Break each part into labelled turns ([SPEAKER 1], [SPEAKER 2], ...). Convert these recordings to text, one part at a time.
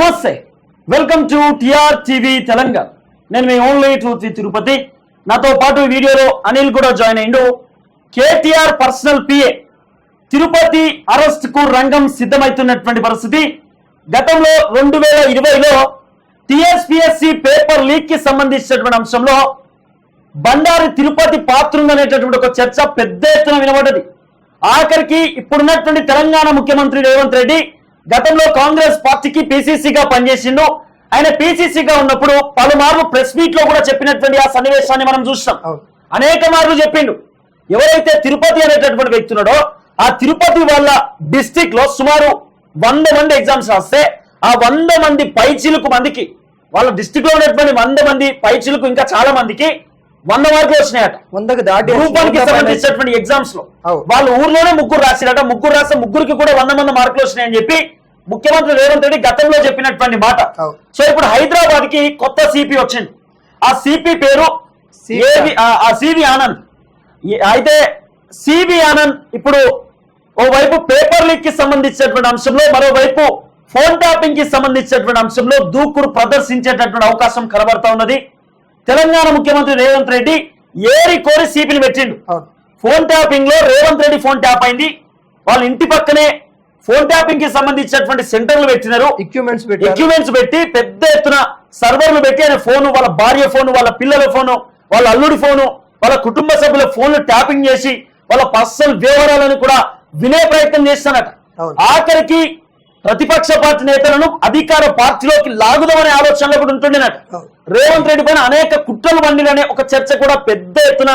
[SPEAKER 1] నమస్తే. Welcome to TR TV Telangana. నేను మీ ఓన్లీ ట్రూత్ తిరుపతి. నాతో పాటు వీడియోలో అనిల్ కూడా జాయిన్ అయ్యిండు. KTR personal PA. తిరుపతి అరెస్ట్కు రంగం సిద్ధమవుతున్నటువంటి పరిస్థితి. గతంలో రెండు వేల ఇరవైలో టిఎస్పిఎస్సి పేపర్ లీక్కి సంబంధించినటువంటి అంశంలో బండారి తిరుపతి పాత్రుందనేటటువంటి ఒక చర్చ పెద్ద ఎత్తున వినబడ్డది. ఆఖరికి ఇప్పుడున్నటువంటి తెలంగాణ ముఖ్యమంత్రి రేవంత్ రెడ్డి గతంలో కాంగ్రెస్ పార్టీకి పిసిసిగా పనిచేసిండు. ఆయన పిసిసిగా ఉన్నప్పుడు పలుమార్లు ప్రెస్ మీట్లో కూడా చెప్పినటువంటి ఆ సన్నివేశాన్ని మనం చూస్తాం
[SPEAKER 2] అవును.
[SPEAKER 1] అనేక మార్లు చెప్పిండు. ఎవరైతే తిరుపతి అనేటటువంటి వ్యక్తి ఉన్నాడో ఆ తిరుపతి వాళ్ళ డిస్టిక్లో సుమారు వంద మంది ఎగ్జామ్స్ రాస్తే ఆ వంద మంది పైచిలుకు మందికి వాళ్ళ డిస్టిక్లో ఉన్నటువంటి వంద మంది పైచిలుకు ఇంకా చాలా మందికి వంద మార్కులు వచ్చినాయట.
[SPEAKER 2] వందకు దాటి పైన
[SPEAKER 1] సంబంధించినటువంటి
[SPEAKER 2] ఎగ్జామ్స్లో.
[SPEAKER 1] వాళ్ళు ఊర్లోనే ముగ్గురు రాసిరట. ముగ్గురు రాస్తే ముగ్గురికి కూడా వంద మంది మార్కులు వచ్చినాయని చెప్పి ముఖ్యమంత్రి రేవంత్ రెడ్డి గతంలో చెప్పినటువంటి మాట. సో ఇప్పుడు హైదరాబాద్కి కొత్త సిపి వచ్చింది. ఆ సిపి పేరు ఆ- సివి ఆనంద్. అయితే సివి ఆనంద్ ఇప్పుడు ఓవైపు పేపర్ లీక్కి సంబంధించినటువంటి అంశంలో మరోవైపు ఫోన్ ట్యాపింగ్కి సంబంధించినటువంటి అంశంలో దూకుడు ప్రదర్శించేటటువంటి అవకాశం కనబడతా ఉన్నది. తెలంగాణ ముఖ్యమంత్రి రేవంత్ రెడ్డి ఏరి కోరి సిపిని పెట్టిండు. ఫోన్ ట్యాపింగ్లో రేవంత్ రెడ్డి ఫోన్ ట్యాప్ అయింది. వాళ్ళ ఇంటి పక్కనే ఫోన్ ట్యాపింగ్కి సంబంధించినటువంటి సెంటర్లు పెట్టినారు
[SPEAKER 2] ఎక్విప్మెంట్స్ పెట్టారు
[SPEAKER 1] ఎక్విప్మెంట్స్ పెట్టి పెద్ద ఎత్తున సర్వర్లు పెట్టి ఆయన ఫోను వాళ్ళ భార్య ఫోను వాళ్ళ పిల్లల ఫోను వాళ్ళ అల్లుడి ఫోను వాళ్ళ కుటుంబ సభ్యుల ఫోన్లు ట్యాపింగ్ చేసి వాళ్ళ పర్సనల్ వ్యవహారాలను కూడా వినే ప్రయత్నం చేస్తానట. ఆఖరికి ప్రతిపక్ష పార్టీ నేతలను అధికార పార్టీలోకి లాగుదామనే ఆలోచనలో కూడా ఉంటుండేనట. రేవంత్ రెడ్డి పైన అనేక కుట్రలు బండిలనే ఒక చర్చ కూడా పెద్ద ఎత్తున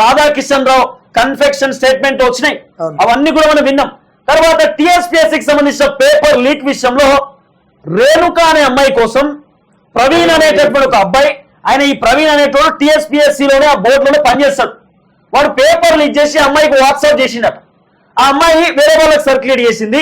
[SPEAKER 1] రాధాకిషన్ రావు కన్ఫెక్షన్ స్టేట్మెంట్ వచ్చినాయి
[SPEAKER 2] అవును.
[SPEAKER 1] అవన్నీ కూడా మనం విన్నాం తర్వాత టిఎస్పిఎస్సి కి సంబంధించిన పేపర్ లీక్ విషయంలో రేణుక అనే అమ్మాయి కోసం ప్రవీణ్ అనేటటువంటి ఒక అబ్బాయి ఆయన ఈ ప్రవీణ్ అనేటోడు టిఎస్పిఎస్సి లోనే ఆ బోర్డులోనే పనిచేస్తాడు. వాడు పేపర్ లీక్ చేసి అమ్మాయికి వాట్సాప్ చేసిండట. ఆ అమ్మాయి వేరే వాళ్ళకి సర్క్యులేట్ చేసింది.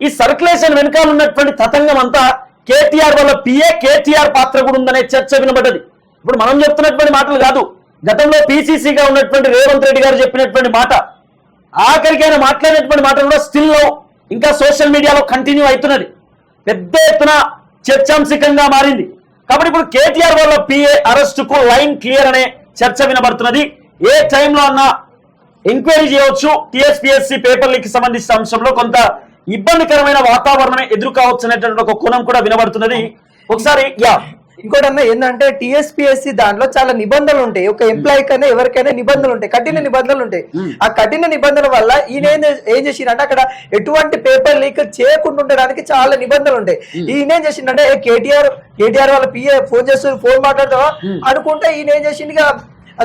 [SPEAKER 1] ఈ సర్క్యులేషన్ వెనకాల ఉన్నటువంటి తతంగం అంతా కేటీఆర్ వల్ల పిఏ కేటీఆర్ పాత్ర కూడా ఉందనే చర్చ వినబడ్డది. ఇప్పుడు మనం చెప్తున్నటువంటి మాటలు కాదు. గతంలో పీసీసీగా ఉన్నటువంటి రేవంత్ రెడ్డి గారు చెప్పినటువంటి మాట ఆఖరికి ఆయన మాట్లాడినటువంటి మాట కూడా స్టిల్ ఇంకా సోషల్ మీడియాలో కంటిన్యూ అవుతున్నది. పెద్ద ఎత్తున చర్చాంశికంగా మారింది. కాబట్టి ఇప్పుడు కేటీఆర్ వాళ్ళ పిఏ అరెస్టుకు లైన్ క్లియర్ అనే చర్చ వినబడుతున్నది. ఏ టైంలో అన్నా ఎంక్వైరీ చేయవచ్చు. టిఎస్పిఎస్సి పేపర్ లీక్ సంబంధించిన అంశంలో కొంత ఇబ్బందికరమైన వాతావరణమే ఎదురు కావచ్చు అనేటువంటి ఒక కోణం కూడా వినబడుతున్నది. ఒకసారి యా
[SPEAKER 2] ఇంకోటి అన్న ఏంటంటే టిఎస్పిఎస్సి దాంట్లో చాలా నిబంధనలు ఉంటాయి. ఒక ఎంప్లాయీ కైనా ఎవరికైనా నిబంధనలు ఉంటాయి. కఠిన నిబంధనలు ఉంటాయి. ఆ కఠిన నిబంధనల వల్ల ఈయన ఏం చే- ఏం చేసిండంటే అక్కడ ఎటువంటి పేపర్ లీక్ చేయకుండా ఉండడానికి చాలా నిబంధనలు ఉంటాయి. ఈయన ఏం చేసిండంటే ఏ కేటీఆర్ కేటీఆర్ వాళ్ళ పిఏ ఫోన్ చేస్తూ ఫోన్ మాట్లాడతావా? అనుకుంటే ఈయన ఏం ఆ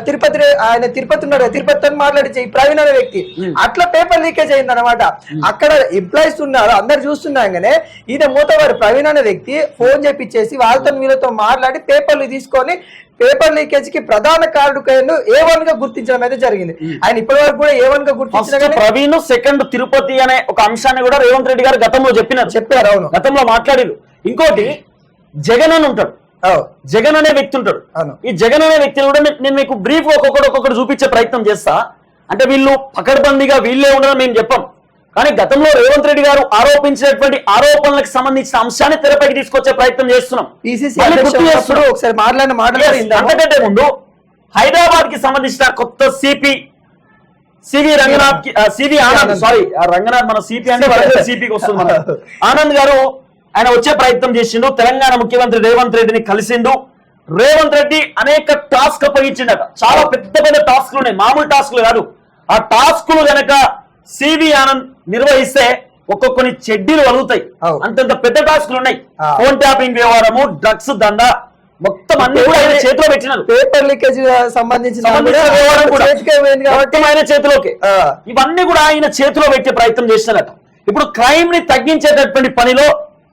[SPEAKER 2] తిరుపతి ఆయన తిరుపతి ఉన్నాడు కదా, తిరుపతితో మాట్లాడి ఈ ప్రవీణ్ అనే వ్యక్తి. అట్లా పేపర్ లీకేజ్ అయింది అనమాట అక్కడ ఎంప్లాయీస్ ఉన్నారు అందరు చూస్తున్నాగానే ఈయన మూతవారి ప్రవీణ్ అనే వ్యక్తి ఫోన్ చేపించేసి వాళ్ళతో వీళ్ళతో మాట్లాడి పేపర్లు తీసుకొని పేపర్ లీకేజ్కి ప్రధాన కారకుడు ఏ వన్గా గుర్తించడం అయితే జరిగింది. ఆయన ఇప్పటి వరకు కూడా ఏ వన్గా గుర్తించిన
[SPEAKER 1] ప్రవీణ్ సెకండ్ తిరుపతి అనే ఒక అంశాన్ని కూడా రేవంత్ రెడ్డి గారు గతంలో చెప్పినారు.
[SPEAKER 2] చెప్పారు అవును.
[SPEAKER 1] గతంలో మాట్లాడారు. ఇంకోటి జగన్ అని ఉంటాడు. జగన్ అనే వ్యక్తి ఉంటాడు. ఈ జగన్ అనే వ్యక్తిని కూడా నేను- మీకు బ్రీఫ్ ఒక్కొక్కటి ఒక్కొక్కటి చూపించే ప్రయత్నం చేస్తా అంటే వీళ్ళు పకడ్బందీగా వీళ్ళే ఉండడం మేము చెప్పాం కానీ గతంలో రేవంత్ రెడ్డి గారు ఆరోపించినటువంటి ఆరోపణలకు సంబంధించిన అంశాన్ని తెరపైకి తీసుకొచ్చే ప్రయత్నం చేస్తున్నాం.
[SPEAKER 2] ఒకసారి మాట్లాడిన మాటలు
[SPEAKER 1] Yes,
[SPEAKER 2] విందాము.
[SPEAKER 1] అంతకంటే ముందు హైదరాబాద్కి సంబంధించిన కొత్త CP CV Ranganath CV Anand. Sorry Ranganath మన సిపి అంటే సిపికి వస్తుంది ఆనంద్ గారు ఆయన వచ్చే ప్రయత్నం చేసిండు. తెలంగాణ ముఖ్యమంత్రి రేవంత్ రెడ్డిని కలిసిండు. రేవంత్ రెడ్డి అనేక టాస్క్ అప్పగించిండట. చాలా పెద్ద పెద్ద టాస్క్లు ఉన్నాయి. మామూలు టాస్క్లు కాదు. ఆ టాస్క్లు గనక సివి ఆనంద్ నిర్వహిస్తే ఒక్కొక్కని చెడ్డీలు వలుగుతాయి
[SPEAKER 2] అవు.
[SPEAKER 1] అంతంత పెద్ద టాస్క్లు ఉన్నాయి. ఫోన్ ట్యాపింగ్ వ్యవహారము డ్రగ్స్ దంద. మొత్తం అన్ని కూడా ఆయన చేతిలో పెట్టినారు.
[SPEAKER 2] పేపర్ లీకేజ్ సంబంధించిన
[SPEAKER 1] వ్యవహారం కూడా మొత్తం ఆయన చేతిలోకి. ఇవన్నీ కూడా ఆయన చేతిలో పెట్టే ప్రయత్నం చేస్తున్నారట ఇప్పుడు క్రైమ్ని తగ్గించేటటువంటి పనిలో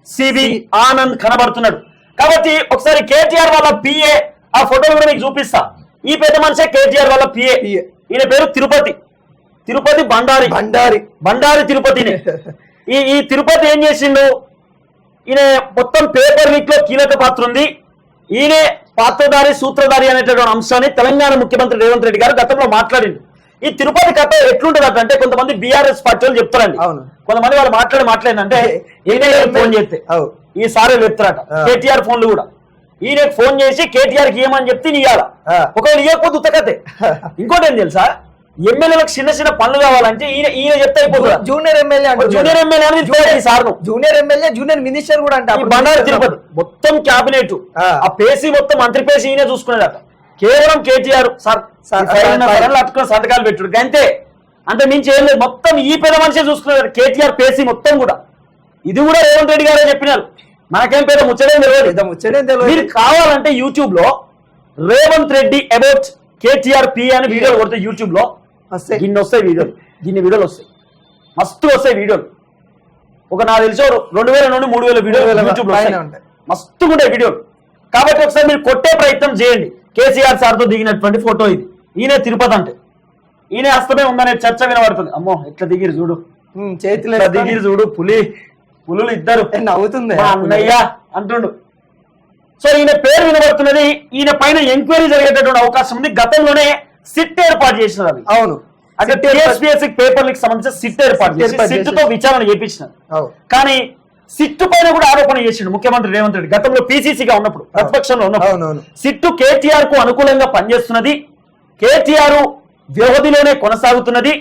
[SPEAKER 1] సివి ఆనంద్ కనబడుతున్నాడు. కాబట్టి ఒకసారి కేటీఆర్ వాళ్ళ పిఏ ఆ ఫోటోలు కూడా మీకు చూపిస్తా. ఈ పెద్ద మనిషే కేటీఆర్ వాళ్ళ పిఏ. ఈయన పేరు తిరుపతి. తిరుపతి బండారి.
[SPEAKER 2] బండారి.
[SPEAKER 1] బండారి తిరుపతిని. ఈ ఈ తిరుపతి ఏం చేసిండు? ఈయన మొత్తం పేపర్ లీక్లో కీలక పాత్ర ఉంది. ఈయనే పాత్రధారి సూత్రధారి అనేటటువంటి అంశాన్ని తెలంగాణ ముఖ్యమంత్రి రేవంత్ రెడ్డి గారు గతంలో మాట్లాడిండు. ఈ తిరుపతి కథ ఎట్లుంటది అంటే కొంతమంది బీఆర్ఎస్ పార్టీ వాళ్ళు చెప్తారండి.
[SPEAKER 2] అవును.
[SPEAKER 1] కొంతమంది వాళ్ళు మాట్లాడి మాట్లాడినంటే ఈయనే ఫోన్ చేస్తే.
[SPEAKER 2] అవు.
[SPEAKER 1] ఈసారి చెప్తారట. కేటీఆర్ ఫోన్లు కూడా. ఈయనకు ఫోన్ చేసి కేటీఆర్కి ఏమని చెప్తే
[SPEAKER 2] ఆ.
[SPEAKER 1] ఒకవేళ ఇవ్వకపోతే ఉత్తకతే ఇంకోటి ఏం తెలుసా? ఎమ్మెల్యేలకు చిన్న చిన్న పనులు కావాలంటే ఈయన ఈయన చెప్తే అయిపోతుంది.
[SPEAKER 2] జూనియర్ ఎమ్మెల్యే
[SPEAKER 1] జూనియర్ ఎమ్మెల్యే అని పిలుస్తారు ఈ సార్ను.
[SPEAKER 2] జూనియర్ ఎమ్మెల్యే జూనియర్ మినిస్టర్ కూడా అంట.
[SPEAKER 1] ఈ బండారు తిరుపతి. మొత్తం క్యాబినెట్.
[SPEAKER 2] ఆ.
[SPEAKER 1] పేసీ మొత్తం మంత్రి పేసీ ఈయన చూసుకునేదట కేవలం కేటీఆర్. సార్
[SPEAKER 2] సార్,
[SPEAKER 1] ఈ ఫైల్ ఉన్న
[SPEAKER 2] ఫైల్.
[SPEAKER 1] ఫైల్ అట్టుకుని సంతకాలు పెట్టుడు. అంతే అంతే మించి ఏం లేదు మొత్తం ఈ పెద్ద మనిషి చూసుకున్నారు కేటీఆర్ పేసీ మొత్తం కూడా. ఇది కూడా రేవంత్ రెడ్డి గారే చెప్పినారు. మనకేం పెద్ద ముచ్చటేం తెలియదు
[SPEAKER 2] ముచ్చటేం
[SPEAKER 1] మీరు
[SPEAKER 2] తెలియదు
[SPEAKER 1] కావాలంటే యూట్యూబ్లో Revanth Reddy about KTR P అని వీడియోలు కొడితే యూట్యూబ్లో
[SPEAKER 2] వస్తాయి.
[SPEAKER 1] గిన్ని వస్తాయి వీడియోలు. గిన్ని వీడియోలు వస్తాయి. మస్తు వస్తాయి వీడియోలు. ఒక నాకు తెలిసి రెండు వేల నుండి మూడు వేల వీడియోలు
[SPEAKER 2] యూట్యూబ్లో.
[SPEAKER 1] మస్తు ఉంటాయి వీడియోలు. కాబట్టి ఒకసారి మీరు కొట్టే ప్రయత్నం చేయండి. కేసీఆర్ సార్తో దిగినటువంటి ఫోటో ఇది. ఈయన తిరుపతి అంటే. ఈయన హస్తమే ఉందనే చర్చ వినబడుతుంది. అమ్మో ఎట్లా దిగిరు చూడు.
[SPEAKER 2] చేతిలో
[SPEAKER 1] దిగిరు చూడు పులి. పులులు ఇద్దరు.
[SPEAKER 2] నవ్వుతుంది.
[SPEAKER 1] అన్నయ్య అంటుండు. సో ఈయన పేరు వినబడుతున్నది ఈయన పైన ఎంక్వైరీ జరిగేటటువంటి అవకాశం ఉంది. గతంలోనే సిట్ ఏర్పాటు చేసినారు అవి.
[SPEAKER 2] అవును.
[SPEAKER 1] అంటే టీఎస్పీఎస్సీ పేపర్లకు సంబంధించి సిట్ ఏర్పాటు చేసి
[SPEAKER 2] సిట్తో.
[SPEAKER 1] విచారణ చేపించినారు.
[SPEAKER 2] అవును.
[SPEAKER 1] కానీ సిట్టు పైన కూడా ఆరోపణ చేసిండు ముఖ్యమంత్రి రేవంత్ రెడ్డి. గతంలో పీసీసీగా ఉన్నప్పుడు ప్రతిపక్షంలో ఉన్నప్పుడు. సిట్టు కేటీఆర్కు అనుకూలంగా పనిచేస్తున్నది. కేటీఆర్ వ్యవధిలోనే కొనసాగుతున్నది.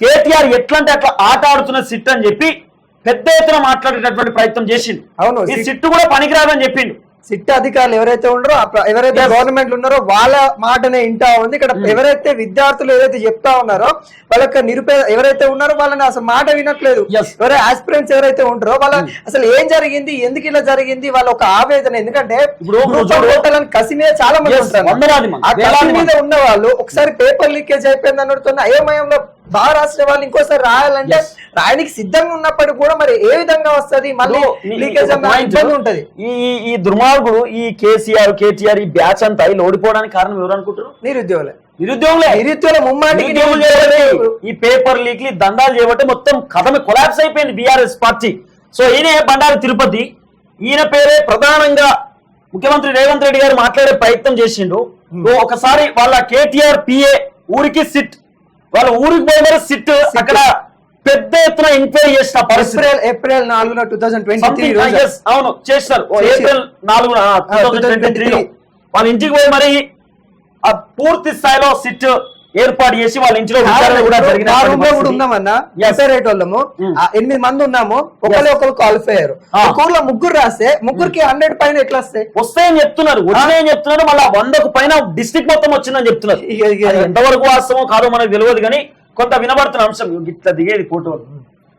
[SPEAKER 1] కేటీఆర్ ఎట్లంటే అట్లా ఆట ఆడుతున్న సిట్ అని చెప్పి పెద్ద ఎత్తున మాట్లాడేటటువంటి ప్రయత్నం చేసిండు.
[SPEAKER 2] అవును,
[SPEAKER 1] ఈ
[SPEAKER 2] సిట్-
[SPEAKER 1] సిట్టు కూడా పనికిరాదని చెప్పిండు.
[SPEAKER 2] సిట్ అధికారులు ఎవరైతే ఉన్నారో ప్ర- ఎవరైతే. గవర్నమెంట్ ఉన్నారో వాళ్ళ మాటనే ఇంటా ఉంది. ఇక్కడ ఎవరైతే విద్యార్థులు ఏదైతే చెప్తా ఉన్నారో వాళ్ళకి నిరుపేద ఎవరైతే ఉన్నారో వాళ్ళని అసలు మాట వినట్లేదు. ఎవరైతే ఆస్పిరెంట్స్ ఎవరైతే ఉంటారో వాళ్ళ అసలు ఏం జరిగింది ఎందుకు ఇలా జరిగింది వాళ్ళ ఒక ఆవేదన. ఎందుకంటే. ఓటర్లను కసి మీద చాలా మంది ఉంటారు ఆ కసి
[SPEAKER 1] వేలాది
[SPEAKER 2] మీద ఉన్న వాళ్ళు ఒకసారి పేపర్ లీకేజ్ అయిపోయింది అన్నట్టు అయోమయంలో బాగా రాసిన వాళ్ళు ఇంకోసారి రాయాలంటే. రాయడానికి సిద్ధంగా ఉన్నప్పటికీ కూడా మరి ఏ విధంగా వస్తది? మళ్ళీ లీకేజ్. ఇబ్బంది ఉంటది.
[SPEAKER 1] ఈ ఈ- దుర్మార్గుడు ఈ కేసీఆర్ కేటీఆర్ ఈ బ్యాచ్ అంతా వీళ్ళు ఓడిపోవడానికి కారణం ఎవరు అనుకుంటారు
[SPEAKER 2] నిరుద్యోగులే.
[SPEAKER 1] నిరుద్యోగులే.
[SPEAKER 2] నిరుద్యోగుల ముమ్మాటికి
[SPEAKER 1] ఈ పేపర్ లీక్లు ఈ దందాలు చేయబట్టి మొత్తం కథమే కొలాప్స్ అయిపోయింది బీఆర్ఎస్ పార్టీ. సో ఈయనే బండారు తిరుపతి ఈయన పేరే ప్రధానంగా ముఖ్యమంత్రి రేవంత్ రెడ్డి గారు మాట్లాడే ప్రయత్నం చేసిండు. ఓ ఒకసారి వాళ్ళ కేటీఆర్ పిఏ ఊరికి సిట్. వాళ్ళ ఊరికి పోయి మరి సిట్ అక్కడ పెద్ద ఎత్తున ఎంక్వైరీ చేసిన పరిస్థితి.
[SPEAKER 2] ఏప్రిల్ ఏప్రిల్ నాలుగున టూ థౌసండ్ ట్వంటీ
[SPEAKER 1] అవును చేస్తారు. ఏప్రిల్ నాలుగు లో. వాళ్ళ ఇంటికి పోయి మరి ఆ పూర్తి స్థాయిలో సిట్ ఏర్పాటు చేసి వాళ్ళ ఇంటిలో కూడా జరిగిన
[SPEAKER 2] మా రూమ్లో కూడా ఉన్నామన్నా
[SPEAKER 1] Yes.
[SPEAKER 2] రేట్ వాళ్ళము ఎనిమిది మంది ఉన్నాము ఒకరు ఒకరు క్వాలిఫై అయ్యారు. ఒక ఊర్లో ముగ్గురు రాస్తే ముగ్గురికి హండ్రెడ్ పైన ఎట్లా వస్తాయి?
[SPEAKER 1] వస్తాయని చెప్తున్నారు. వచ్చినాయని చెప్తున్నారు. మళ్ళీ వందకు పైన డిస్ట్రిక్ట్ మొత్తం వచ్చిందని చెప్తున్నారు. ఎంతవరకు వాస్తవం కాదో మనకు తెలియదు కానీ కొంత వినబడుతున్న అంశం ఇట్లా దిగేది ఫోటోలు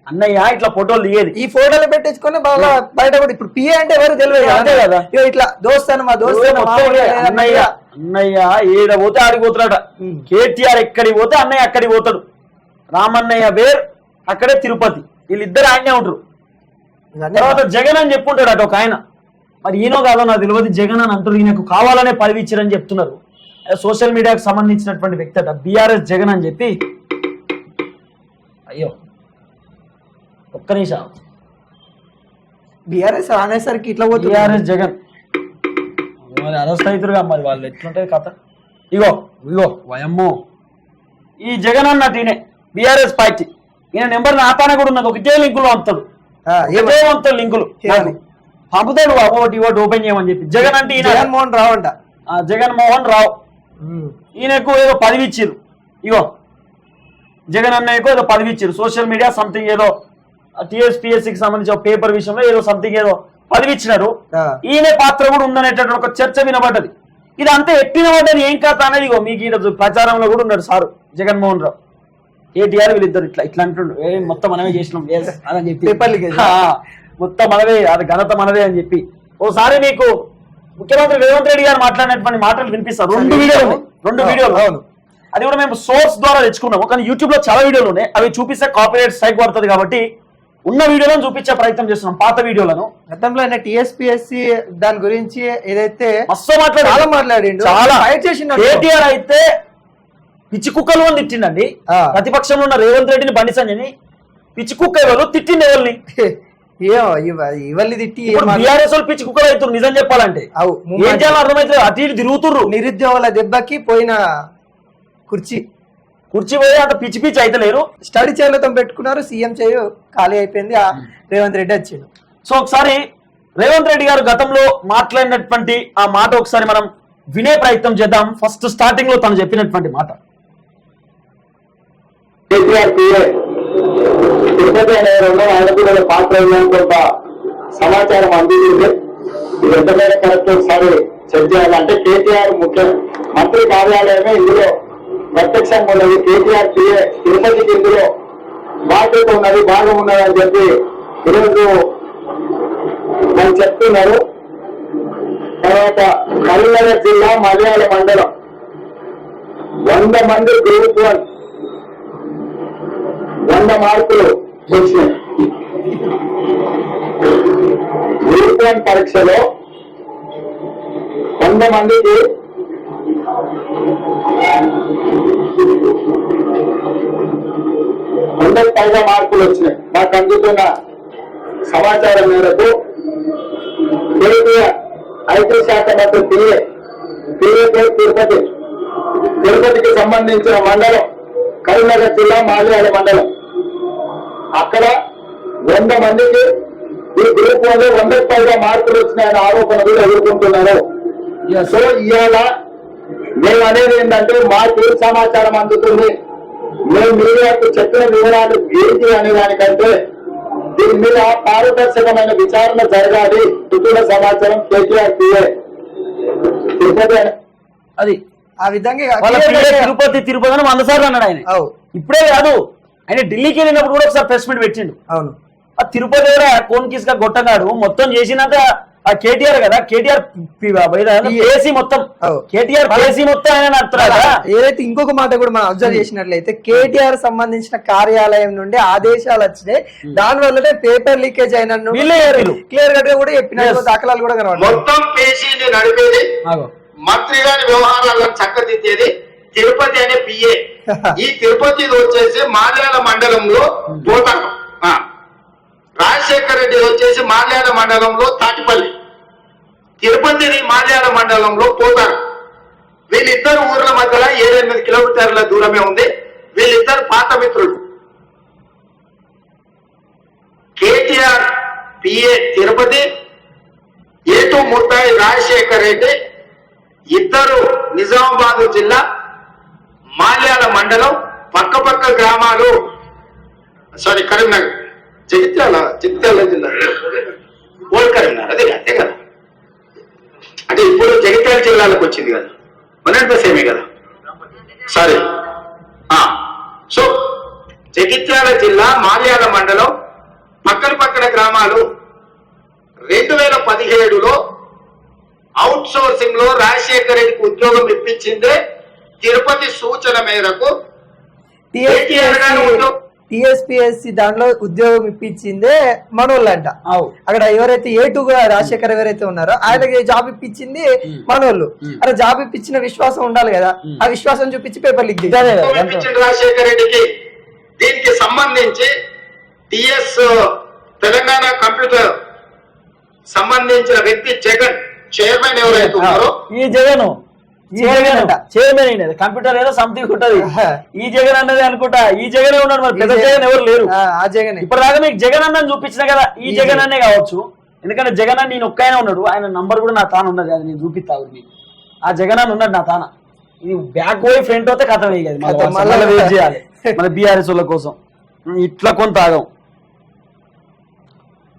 [SPEAKER 1] అన్నయ్య ఇట్లా ఫోటోలు దిగేది
[SPEAKER 2] ఈ ఫోటోలు పెట్టించుకొని బాగా బయట కూడా ఇప్పుడు పిఏ అంటే ఎవరు తెలియదు
[SPEAKER 1] అంతే కదా.
[SPEAKER 2] ఇట్లా దోస్తాను మా దోస్తాను.
[SPEAKER 1] అన్నయ్య అన్నయ్య ఏడ పోతే ఆడికి
[SPEAKER 2] ఉమ్.
[SPEAKER 1] కేటీఆర్ ఎక్కడికి పోతే అన్నయ్య అక్కడికి పోతాడు. రామన్నయ్య వేర్ అక్కడే తిరుపతి. వీళ్ళిద్దరు ఆయనే ఉంటారు తర్వాత జగన్ అని చెప్పుంటాడు అటు ఒక ఆయన. మరి ఈయనో కాదో నాకు తెలియదు. జగన్ అని అంటారు. ఈయనకు కావాలనే పదవి ఇచ్చారని చెప్తున్నారు. సోషల్ మీడియాకు సంబంధించినటువంటి వ్యక్తి అట. బీఆర్ఎస్ జగన్ అని చెప్పి. అయ్యో. ఒక్క నిమిషం.
[SPEAKER 2] బీఆర్ఎస్ అనేసరికి ఇట్లా పోతుంది.
[SPEAKER 1] టిఆర్ఎస్ జగన్. మరి అరెస్ట్ అవుతారుగా మరి వాళ్ళు ఎట్లుంటది కథ? ఇగో ఇగో వయమ్మో. ఈ జగన్ అన్నట్టు ఈయన బీఆర్ఎస్ పార్టీ. ఈయన నెంబర్ నాతానే కూడా ఉన్నది ఒకటే లింకులు పంపుతాడు.
[SPEAKER 2] ఏమ-
[SPEAKER 1] ఒకటే పంపుతాడు లింకులు? పంపుతాడు బాబు ఒకటి ఒకటి ఓపెన్ చేయమని చెప్పి. జగన్ అంటే ఈయన.
[SPEAKER 2] జగన్మోహన్ రావు అంట.
[SPEAKER 1] ఆ, జగన్మోహన్ రావు.
[SPEAKER 2] ఉమ్.
[SPEAKER 1] ఈయనకు ఏదో పదవి ఇచ్చిర్రు. ఇగో జగన్ అన్నయ్యకు ఏదో పదవి ఇచ్చిర్రు. సోషల్ మీడియా సంథింగ్ ఏదో టీఎస్పీఎస్సీకి సంబంధించి ఒక పేపర్ విషయంలో ఏదో సంథింగ్ ఏదో పదవి ఇచ్చినారు
[SPEAKER 2] ఆ.
[SPEAKER 1] ఈయన పాత్ర కూడా ఉందనేటటువంటి ఒక చర్చ వినబడ్డది. ఇది అంతా ఎట్టినబడ్డది ఏం కథ అనేది మీకు ఈరోజు ప్రచారంలో కూడా ఉన్నాడు సారు జగన్మోహన్ రావు. కేటీఆర్ వీళ్ళిద్దరు ఇట్లా ఇట్లా అంటుండు. ఏ మొత్తం మనమే చేసినాం అని చెప్పి. మొత్తం మనదే అది ఘనత మనదే అని చెప్పి. ఓసారి మీకు ముఖ్యమంత్రి రేవంత్ రెడ్డి గారు మాట్లాడినటువంటి మాటలు వినిపిస్తారు రెండు వీడియోలు. రెండు వీడియోలు. అది కూడా మేము సోర్స్ ద్వారా తెచ్చుకున్నాము. కానీ యూట్యూబ్లో చాలా వీడియోలు ఉన్నాయి. అవి చూపిస్తే కాపీరైట్ స్ట్రైక్ పడుతుంది కాబట్టి ఉన్న వీడియోలను చూపించే ప్రయత్నం చేస్తున్నాం పాత వీడియోలను.
[SPEAKER 2] గతంలో ఆయన టిఎస్పిఎస్సి దాని గురించి ఏదైతే
[SPEAKER 1] మస్తు మాట్లాడి
[SPEAKER 2] చాలా మాట్లాడిండు.
[SPEAKER 1] చాలా.
[SPEAKER 2] ఫైట్ చేసిండు
[SPEAKER 1] కేటీఆర్ అయితే పిచ్చి కుక్కలు అని తిట్టిండండి. ప్రతిపక్షంలో ఉన్న రేవంత్ రెడ్డిని బండి సంజయ్ని పిచ్చి కుక్క ఎవరు? తిట్టింది ఎవరిని?
[SPEAKER 2] ఏమో ఇవ- ఇవల్లి తిట్టి
[SPEAKER 1] బీఆర్ఎస్ వాళ్ళు పిచ్చి కుక్కలు అవుతున్నారు నిజం చెప్పాలంటే. ఏం. చేయాలో అర్థమైతే అటు తిరుగుతుర్రు.
[SPEAKER 2] నిరుద్యోగుల దెబ్బకి పోయిన కుర్చీ.
[SPEAKER 1] కుర్చీ పోయి అంత పిచ్చి పిచ్చి అయితే లేరు.
[SPEAKER 2] స్టడీ చైర్లతో పెట్టుకున్నారు సీఎం చేయు ఖాళీ అయిపోయింది ఆ రేవంత్ రెడ్డి వచ్చిండు.
[SPEAKER 1] సో ఒకసారి రేవంత్ రెడ్డి గారు గతంలో మాట్లాడినటువంటి ఆ మాట ఒకసారి మనం వినే ప్రయత్నం చేద్దాం. ఫస్ట్ స్టార్టింగ్లో తను చెప్పినటువంటి మాట.
[SPEAKER 3] పాత్ర కొంత సమాచారం అందింది ఇది ఎంతమైనా కరెక్ట్ ఒకసారి చెక్ చేయాలంటే కేటీఆర్ ముఖ్య మంత్రి కార్యాలయమే ఇందులో ప్రత్యక్షంగా ఉన్నది కేటీఆర్ తిరుపతి తిరుపతికి బాధ్యత ఉన్నది భాగం ఉన్నది అని చెప్పి ఈరోజు వాళ్ళు చెప్తున్నారు. తర్వాత కరీంనగర్ జిల్లా మలయాళ మండలం. వంద మంది గ్రూప్ వన్ వంద మార్కులు వచ్చినాయి. గ్రూప్ వన్ పరీక్షలో వంద మందికి వందకు పైగా మార్కులు వచ్చినాయి. నాకు అందుతున్న సమాచారం మేరకు కేటీఆర్ ఐటీ శాఖ మంత్రి పిఏ పిఏ తిరుపతి తిరుపతికి సంబంధించిన మండలం కరీంనగర్ జిల్లా మాల్యాల మండలం. అక్కడ వంద మందికి ఈ గ్రూప్లో వందకు పైగా మార్కులు వచ్చినాయన్న ఆరోపణలు ఎదుర్కొంటున్నారు. సో ఇవాళ మేము అనేది ఏంటంటే మాకు ఏం సమాచారం అందుతుంది. మేము మీడియాకు చెప్పిన వివరాలు ఏంటి అనే దానికంటే దీని మీద పారదర్శకమైన విచారణ జరగాలి. ఇటుల సమాచారం కేటీఆర్ పిఏ
[SPEAKER 1] అది
[SPEAKER 2] ఆ విధంగా
[SPEAKER 1] తిరుపతి తిరుపతి అని వంద సార్లు అన్నాడు ఆయన. ఇప్పుడే కాదు ఆయన ఢిల్లీకి వెళ్ళినప్పుడు కూడా ఒకసారి ప్రెస్ మీట్ పెట్టిండు.
[SPEAKER 2] అవును.
[SPEAKER 1] ఆ తిరుపతి కూడా కోన్ కిస్గా గొట్టగాడు మొత్తం చేసినంత ఆ కేటీఆర్ కదా కేటీఆర్ కేసీ మొత్తం. కేటీఆర్ కేసీ మొత్తం ఆయన
[SPEAKER 2] ఏదైతే ఇంకొక మాట కూడా మనం అబ్జర్వ్ చేసినట్లయితే కేటీఆర్ సంబంధించిన కార్యాలయం నుండి ఆదేశాలు వచ్చినాయి దాని వల్లనే పేపర్ లీకేజ్ అయిన. క్లియర్ కట్గా కూడా చెప్పిన. దాఖలాలు కూడా కనబడ్డాయి
[SPEAKER 3] మొత్తం పేషీని నడిపేది. మంత్రి గారి వ్యవహారాలను చక్కదిద్దేది తిరుపతి అనే పిఏ ఈ తిరుపతి వచ్చేసి మాల్యాల మండలంలో పోతారం ఆ. రాజశేఖర రెడ్డి వచ్చేసి మాల్యాల మండలంలో తాటిపల్లి. తిరుపతిని మాల్యాల మండలంలో పోతారు. వీళ్ళిద్దరు ఊర్ల మధ్యలో ఏడెనిమిది కిలోమీటర్ల దూరమే ఉంది. వీళ్ళిద్దరు పాత మిత్రులు. కేటీఆర్ పిఏ తిరుపతి ఏటు ముత్తాయి రాజశేఖర్ రెడ్డి ఇద్దరు నిజామాబాద్ జిల్లా మాల్యాల మండలం పక్క పక్క గ్రామాలు సారీ కరీంనగర్. జగిత్యాల జగిత్యాల జిల్లా ఓల్డ్ కరీంనగర్ అదే అంతే కదా. అంటే ఇప్పుడు జగిత్యాల జిల్లాలకు వచ్చింది కదా. మొన్నటి సేమే కదా. సారీ సో జగిత్యాల జిల్లా మాల్యాల మండలం పక్కన పక్కన గ్రామాలు రెండు వేల పదిహేడులో అవుట్ సోర్సింగ్లో రాజశేఖర రెడ్డికి ఉద్యోగం ఇప్పించిందే తిరుపతి సూచన మేరకు. ఉద్యోగం
[SPEAKER 2] టిఎస్పిఎస్సి దాంట్లో ఉద్యోగం ఇప్పించిందే మనోళ్ళంట. అక్కడ ఎవరైతే ఏ టూ రాజశేఖర్ ఎవరైతే ఉన్నారో ఆయనకి జాబ్ ఇప్పించింది మనోళ్ళు. అరే జాబ్ ఇప్పించిన విశ్వాసం ఉండాలి కదా. ఆ విశ్వాసం చూపించి పేపర్ లీక్
[SPEAKER 3] రాజశేఖర రెడ్డికి? దీనికి సంబంధించి టిఎస్ తెలంగాణ కంప్యూటర్ సంబంధించిన వ్యక్తి జగన్ చైర్మన్ ఎవరైతే ఉన్నారో
[SPEAKER 1] ఈ జగన్.
[SPEAKER 2] చైర్మన్
[SPEAKER 1] అయినది. కంప్యూటర్ ఏదో సంథింగ్ ఉంటది. ఈ జగన్ అన్నది అనుకుంటా. ఈ జగనే ఉన్నాడు మరి. పెద్ద జగన్. ఎవరు లేరు.
[SPEAKER 2] ఆ, జగనే.
[SPEAKER 1] ఇప్పటిదాకా మీకు జగన్ అన్నని చూపించిన కదా ఈ జగన్. అన్నే కావచ్చు. ఎందుకంటే జగన్ అన్న నేను ఒక్కైనా ఉన్నాడు. ఆయన నంబర్ కూడా నా తాను ఉన్నది. అది నేను చూపిస్తాను మీకు ఆ జగన్ అన్న ఉన్నాడు నా తాన. ఇది బ్యాక్ పోయి ఫ్రంట్ అయితే కథ వేయాలి
[SPEAKER 2] మళ్ళా
[SPEAKER 1] వెయిట్ చేయాలి. మన బీఆర్ఎస్ వాళ్ళ కోసం. ఇట్లా కొంత ఆగం.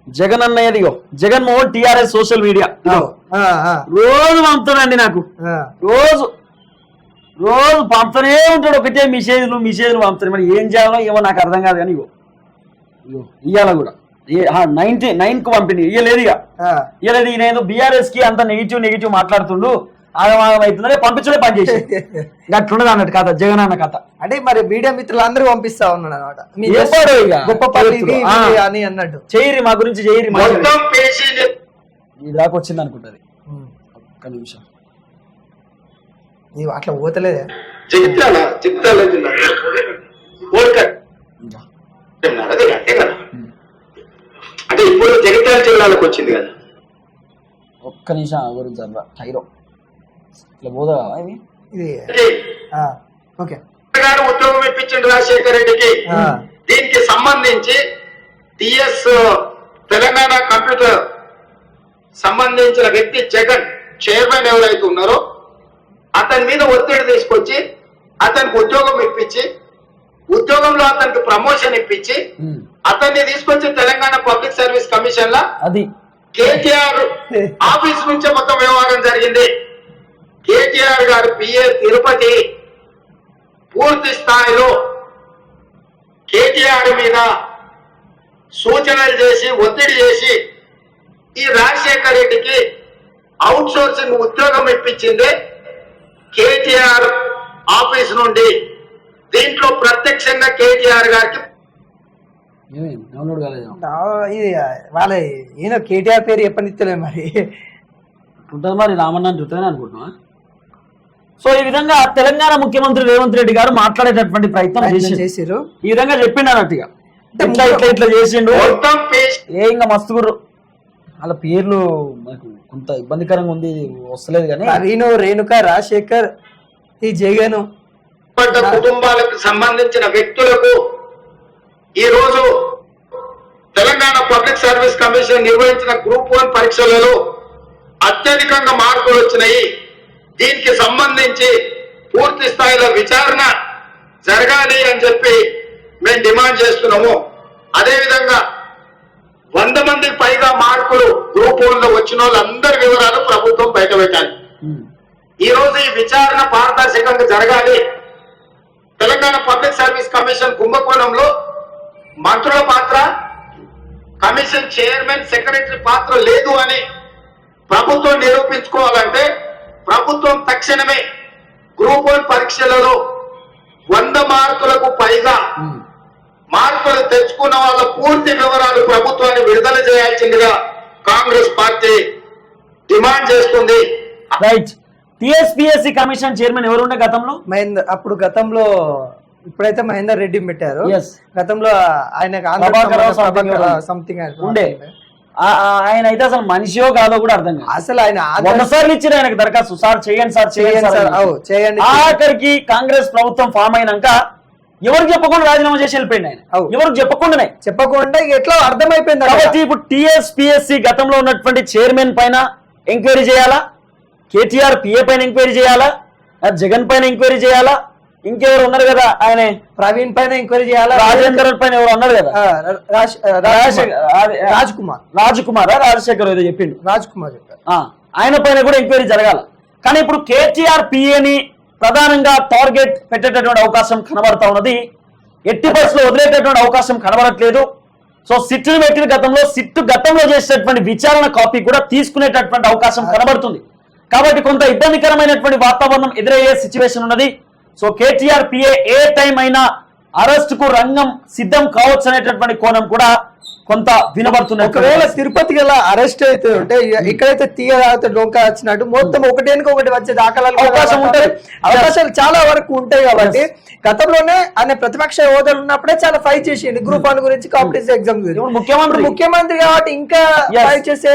[SPEAKER 1] జగన్ అన్నయ్య ఇదిగో జగన్మోహన్ టిఆర్ఎస్ సోషల్ మీడియా. రోజు పంపుతాడండి నాకు. రోజు. రోజు పంపుతూనే ఉంటాడు ఒకటే మెసేజ్లు మెసేజ్లు పంపుతాడు. మరి ఏం చేయాలో ఏమో నాకు అర్థం కాదు కానీ ఇగో ఇగో ఇవాళ కూడా. నైన్టీ నైన్కు పంపింది. ఇయ్యలేదు ఇక. ఇయ్యలేదు ఈయన ఏదో బీఆర్ఎస్కి అంత నెగిటివ్ నెగిటివ్ మాట్లాడుతుండు. ఆగమాగం అవుతుందని పంపించడే పని చేసి. అట్లుండదు అన్నట్టు కథ జగన్ అన్న కథ.
[SPEAKER 2] అంటే మరి మీడియా మిత్రులు అందరూ పంపిస్తా ఉన్నాడు అనమాట మీ
[SPEAKER 1] చెప్పాడు ఇక.
[SPEAKER 2] గొప్ప. ఇది అని అన్నట్టు.
[SPEAKER 1] చేయరి మా గురించి చేయరి దాకా వచ్చింది అనుకుంటది. ఒక్క నిమిషం.
[SPEAKER 2] నీవు అట్లా పోతలేదే?
[SPEAKER 3] జగిత్యాల జిల్లా అంటే ఇప్పుడు జగిత్యాల జిల్లాలకు వచ్చింది కదా.
[SPEAKER 1] ఒక్క నిమిషం ఆ గురించి అట్లా. టైరో. ఇట్లా పోదా ఇది
[SPEAKER 2] ఇది.
[SPEAKER 3] అంటే
[SPEAKER 2] ఆ, ఓకే.
[SPEAKER 3] గారు ఉద్యోగం ఇప్పించింది రాజశేఖర రెడ్డికి
[SPEAKER 2] ఆ.
[SPEAKER 3] దీనికి సంబంధించి టిఎస్ తెలంగాణ కంప్యూటర్ సంబంధించిన వ్యక్తి జగన్ చైర్మన్ ఎవరైతే ఉన్నారో అతని మీద ఒత్తిడి తీసుకొచ్చి అతనికి ఉద్యోగం ఇప్పించి ఉద్యోగంలో అతనికి ప్రమోషన్ ఇప్పించి. అతన్ని తీసుకొచ్చి తెలంగాణ పబ్లిక్ సర్వీస్ కమిషన్ లా
[SPEAKER 1] అది.
[SPEAKER 3] కేటీఆర్ ఆఫీస్ నుంచే మొత్తం వ్యవహారం జరిగింది. కేటీఆర్ గారు పిఏ తిరుపతి పూర్తి స్థాయిలో కేటీఆర్ మీద సూచనలు చేసి ఒత్తిడి చేసి ఈ రాజశేఖర్ రెడ్డికి అవుట్ సోర్సింగ్ ఉద్యోగం ఇప్పించింది కేటీఆర్ ఆఫీస్ నుండి. దీంట్లో ప్రత్యక్షంగా కేటీఆర్ గారికి
[SPEAKER 2] వాళ్ళ ఈయన కేటీఆర్ పేరు చెప్పనిస్తలే మరి.
[SPEAKER 1] ఉంటుంది మరి రామన్న చూద్దామని అనుకుంటున్నా. సో ఈ విధంగా తెలంగాణ ముఖ్యమంత్రి రేవంత్ రెడ్డి గారు మాట్లాడేటటువంటి ప్రయత్నం
[SPEAKER 2] చేసిర్రు.
[SPEAKER 1] ఈ విధంగా చెప్పిండు అన్నట్టుగా ఇట్లా ఇట్లా ఇట్లా చేసిండు. ఏ ఇంకా మస్తు గుర్రు వాళ్ళ పేర్లు మనకు కొంత ఇబ్బందికరంగా ఉంది వస్తలేదు కానీ
[SPEAKER 2] రీను రేణుక రాజశేఖర్ ఈ జగన్.
[SPEAKER 3] కుటుంబాలకు సంబంధించిన వ్యక్తులకు ఈ రోజు తెలంగాణ పబ్లిక్ సర్వీస్ కమిషన్ నిర్వహించిన గ్రూప్ వన్ పరీక్షలలో అత్యధికంగా మార్కులు వచ్చినాయి. దీనికి సంబంధించి పూర్తి స్థాయిలో విచారణ జరగాలి అని చెప్పి మేము డిమాండ్ చేస్తున్నాము. అదేవిధంగా వంద మందికి పైగా మార్కులు గ్రూప్ వన్లో వచ్చిన వాళ్ళందరి వివరాలు ప్రభుత్వం బయటపెట్టాలి
[SPEAKER 1] పెట్టాలి.
[SPEAKER 3] ఈ రోజు ఈ విచారణ పారదర్శకంగా జరగాలి. తెలంగాణ పబ్లిక్ సర్వీస్ కమిషన్ కుంభకోణంలో మంత్రుల పాత్ర కమిషన్ చైర్మన్ సెక్రటరీ పాత్ర లేదు అని ప్రభుత్వం నిరూపించుకోవాలంటే ప్రభుత్వం తక్షణమే గ్రూప్ వన్ పరీక్షలలో వంద మార్కులకు పైగా. మార్కులు తెచ్చుకున్న వాళ్ళ పూర్తి వివరాలు ప్రభుత్వాన్ని విడుదల చేయాల్సిందిగా కాంగ్రెస్ పార్టీ డిమాండ్ చేస్తుంది
[SPEAKER 1] రైట్ టిఎస్పిఎస్సి కమిషన్ చైర్మన్ ఎవరుండే గతంలో
[SPEAKER 2] మహేందర్ అప్పుడు గతంలో ఇప్పుడైతే మహేందర్ రెడ్డి పెట్టారు. గతంలో ఆయన? సంథింగ్
[SPEAKER 1] ఉండే ఆయన అయితే అసలు మనిషియో కాదో కూడా అర్థం కాదు.
[SPEAKER 2] అసలు ఆయన
[SPEAKER 1] సార్లు ఇచ్చారు ఆయనకు దరఖాస్తు. సార్ చేయండి సార్ చేయండి సార్
[SPEAKER 2] చేయండి.
[SPEAKER 1] ఆఖరికి కాంగ్రెస్ ప్రభుత్వం ఫామ్ అయినాక ఎవరికి చెప్పకుండా రాజీనామా చేసి వెళ్ళిపోయింది ఆయన. ఎవరికి చెప్పకుండానే.
[SPEAKER 2] చెప్పకుండా ఎట్లా అర్థమైపోయింది.
[SPEAKER 1] కాబట్టి ఇప్పుడు టిఎస్పిఎస్సి గతంలో ఉన్నటువంటి చైర్మన్ పైన ఎంక్వైరీ చేయాలా? కేటీఆర్ పిఏ పైన ఎంక్వైరీ చేయాలా? జగన్ పైన ఎంక్వైరీ చేయాలా? ఇంకెవరు ఉన్నారు కదా? ఆయన
[SPEAKER 2] ప్రవీణ్ పైన ఎంక్వైరీ చేయాలా?
[SPEAKER 1] రాజేందర్ పైన ఎవరు ఉన్నారు కదా?
[SPEAKER 2] రాజ్- కుమార్
[SPEAKER 1] రాజ్ కుమార్ రాజశేఖర్ ఏదో చెప్పిండు.
[SPEAKER 2] రాజ్ కుమార్ చెప్పారు
[SPEAKER 1] ఆయన పైన కూడా ఎంక్వైరీ జరగాల. కానీ ఇప్పుడు కేటీఆర్ పిఏని ప్రధానంగా టార్గెట్ పెట్టేటటువంటి అవకాశం కనబడతా ఉన్నది. ఎట్టి బస్సులో వదిలేటటువంటి అవకాశం కనబడట్లేదు. సో సిట్టును పెట్టిన గతంలో సిట్టు గతంలో చేసేటటువంటి విచారణ కాపీ కూడా తీసుకునేటటువంటి అవకాశం కనబడుతుంది. కాబట్టి కొంత ఇబ్బందికరమైనటువంటి వాతావరణం ఎదురయ్యే సిచ్యువేషన్ ఉన్నది. సో కేటీఆర్ పిఏ ఏ టైం అయినా అరెస్ట్కు రంగం సిద్ధం కావచ్చు అనేటటువంటి కోణం కూడా కొంత వినబడుతున్నది
[SPEAKER 2] ఒకవేళ తిరుపతికి వెళ్ళి అరెస్ట్ అయితే ఉంటే ఇక్కడైతే తీయ తాగితే డొంక వచ్చినట్టు మొత్తం ఒకటేనికి ఒకటి వచ్చే దాఖలాలు
[SPEAKER 1] అవకాశం ఉంటది.
[SPEAKER 2] అవకాశాలు చాలా వరకు ఉంటాయి కాబట్టి గతంలోనే ఆయన ప్రతిపక్ష హోదాలు ఉన్నప్పుడే చాలా ఫైట్ చేసిండు గ్రూప్ వన్ గురించి కాంపిటేటివ్ ఎగ్జామ్ గురించి
[SPEAKER 1] ఇప్పుడు ముఖ్యమంత్రి.
[SPEAKER 2] ముఖ్యమంత్రి కాబట్టి ఇంకా. ఫైట్ చేసే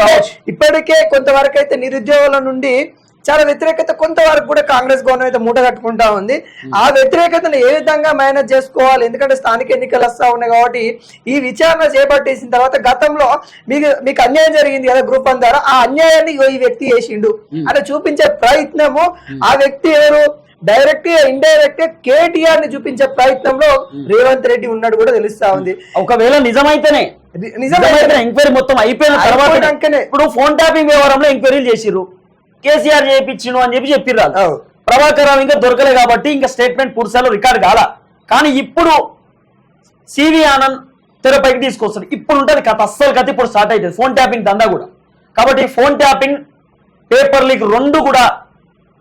[SPEAKER 1] కావచ్చు.
[SPEAKER 2] ఇప్పటికే కొంతవరకు అయితే నిరుద్యోగుల నుండి చాలా వ్యతిరేకత కొంతవరకు కూడా కాంగ్రెస్ గవర్నమెంట్ అయితే మూట కట్టుకుంటా ఉంది. ఆ వ్యతిరేకతను ఏ విధంగా మేనేజ్ చేసుకోవాలి? ఎందుకంటే స్థానిక ఎన్నికలు వస్తా ఉన్నాయి కాబట్టి ఈ విచారణ చేపట్టేసిన తర్వాత గతంలో మీకు మీకు అన్యాయం జరిగింది కదా గ్రూప్ వన్ ద్వారా. ఆ అన్యాయాన్ని ఈ వ్యక్తి చేసిండు. అని చూపించే ప్రయత్నము ఆ వ్యక్తి ఎవరు? డైరెక్ట్ ఇండైరెక్ట్ కేటీఆర్ని చూపించే ప్రయత్నంలో రేవంత్ రెడ్డి ఉన్నాడు కూడా తెలుస్తా ఉంది.
[SPEAKER 1] ఒకవేళ నిజమైతేనే నిజమైతే ఎంక్వైరీ మొత్తం అయిపోయిన తర్వాత. ఇప్పుడు ఫోన్ ట్యాపింగ్ వ్యవహారంలో ఎంక్వైరీలు చేసిర్రు. కేసీఆర్ చేయించిండు అని చెప్పి చెప్పిర్రు. ప్రభాకర్ రావు ఇంకా దొరకలే కాబట్టి ఇంకా స్టేట్మెంట్ పూర్తిస్థాయిలో రికార్డ్ కాల. కానీ ఇప్పుడు సివి ఆనంద్ తెరపైకి తీసుకొస్తాడు. ఇప్పుడు ఉంటుంది కథ అస్సలు కథ ఇప్పుడు స్టార్ట్ అవుతుంది ఫోన్ ట్యాపింగ్ దందా కూడా. కాబట్టి ఫోన్ ట్యాపింగ్ పేపర్ లీక్ రెండు కూడా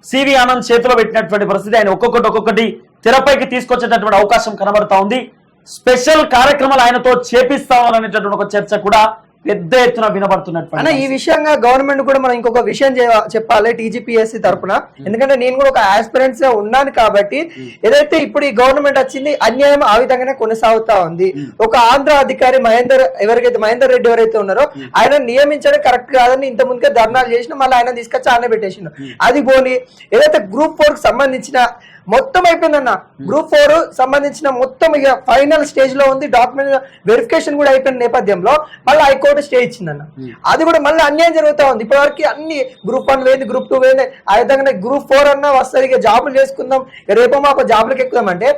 [SPEAKER 1] సివి ఆనంద్ చేతిలో పెట్టినటువంటి పరిస్థితి. ఆయన ఒక్కొక్కటి ఒక్కొక్కటి తెరపైకి తీసుకొచ్చేటటువంటి అవకాశం కనబడతా ఉంది. స్పెషల్ కార్యక్రమాలు ఆయనతో చేపిస్తామనేటటువంటి ఒక చర్చ కూడా పెద్ద ఎత్తున
[SPEAKER 2] అన్న
[SPEAKER 1] వినబడుతున్నటువంటి
[SPEAKER 2] ఈ విషయంగా గవర్నమెంట్ కూడా మనం ఇంకొక విషయం చెప్పాలి టీజీపీఎస్సీ తరపున. ఎందుకంటే నేను కూడా ఒక ఆస్పిరెంట్స్ ఉన్నాను కాబట్టి ఏదైతే ఇప్పుడు ఈ గవర్నమెంట్ వచ్చింది అన్యాయం ఆ విధంగానే కొనసాగుతా ఉంది. ఒక ఆంధ్ర అధికారి మహేందర్ ఎవరికైతే మహేందర్ రెడ్డి ఎవరైతే ఉన్నారో ఆయన నియమించడం కరెక్ట్ కాదని ఇంత ముందుకే ధర్నాలు చేసిన మళ్ళీ ఆయన తీసుకొచ్చి ఆయన పెట్టేసిండు. అది పోని ఏదైతే గ్రూప్ ఫోర్కి సంబంధించిన మొత్తం అయిపోయిందన్న. గ్రూప్ ఫోర్ సంబంధించిన మొత్తం ఇక ఫైనల్ స్టేజ్లో ఉంది. డాక్యుమెంట్ వెరిఫికేషన్ కూడా అయిపోయిన నేపథ్యంలో మళ్ళీ హైకోర్టు స్టే ఇచ్చిందన్న. అది కూడా మళ్ళీ అన్యాయం జరుగుతా ఉంది. ఇప్పటివరకు అన్ని గ్రూప్ వన్ వేయింది గ్రూప్ టూ వేయింది ఆ విధంగా గ్రూప్ ఫోర్ అన్న వస్తుంది ఇక జాబులు చేసుకుందాం. రేపో మాకు జాబులకు ఎక్కుదాం అంటే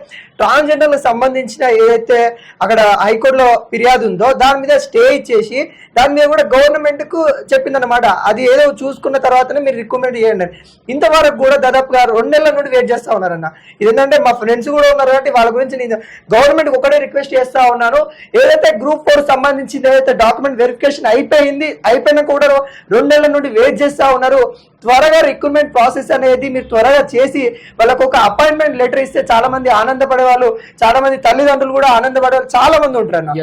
[SPEAKER 2] ట్రాన్స్జెండర్లకు సంబంధించిన ఏదైతే అక్కడ హైకోర్టులో ఫిర్యాదు ఉందో దాని మీద స్టే ఇచ్చేసి దాని మీద కూడా గవర్నమెంట్కు చెప్పిందన్నమాట. అది ఏదో చూసుకున్న తర్వాతనే మీరు రికమెండ్ చేయండి. ఇంతవరకు కూడా దాదాపుగా రెండు నెలల నుండి వెయిట్ చేస్తా ఉన్నారన్న. ఇదేంటంటే మా ఫ్రెండ్స్ కూడా ఉన్నారు కాబట్టి వాళ్ళ గురించి నేను గవర్నమెంట్ ఒకటే రిక్వెస్ట్ చేస్తా ఉన్నాను. ఏదైతే గ్రూప్ ఫోర్ సంబంధించింది ఏదైతే డాక్యుమెంట్ వెరిఫికేషన్ అయిపోయింది అయిపోయినా కూడా రెండు నెలల నుండి వెయిట్ చేస్తా ఉన్నారు. త్వరగా రిక్రూట్మెంట్ ప్రాసెస్ అనేది మీరు త్వరగా చేసి వాళ్ళకు ఒక అపాయింట్మెంట్ లెటర్ ఇస్తే చాలా మంది ఆనందపడే వాళ్ళు చాలా మంది తల్లిదండ్రులు కూడా ఆనందపడే వాళ్ళు చాలా మంది ఉంటారు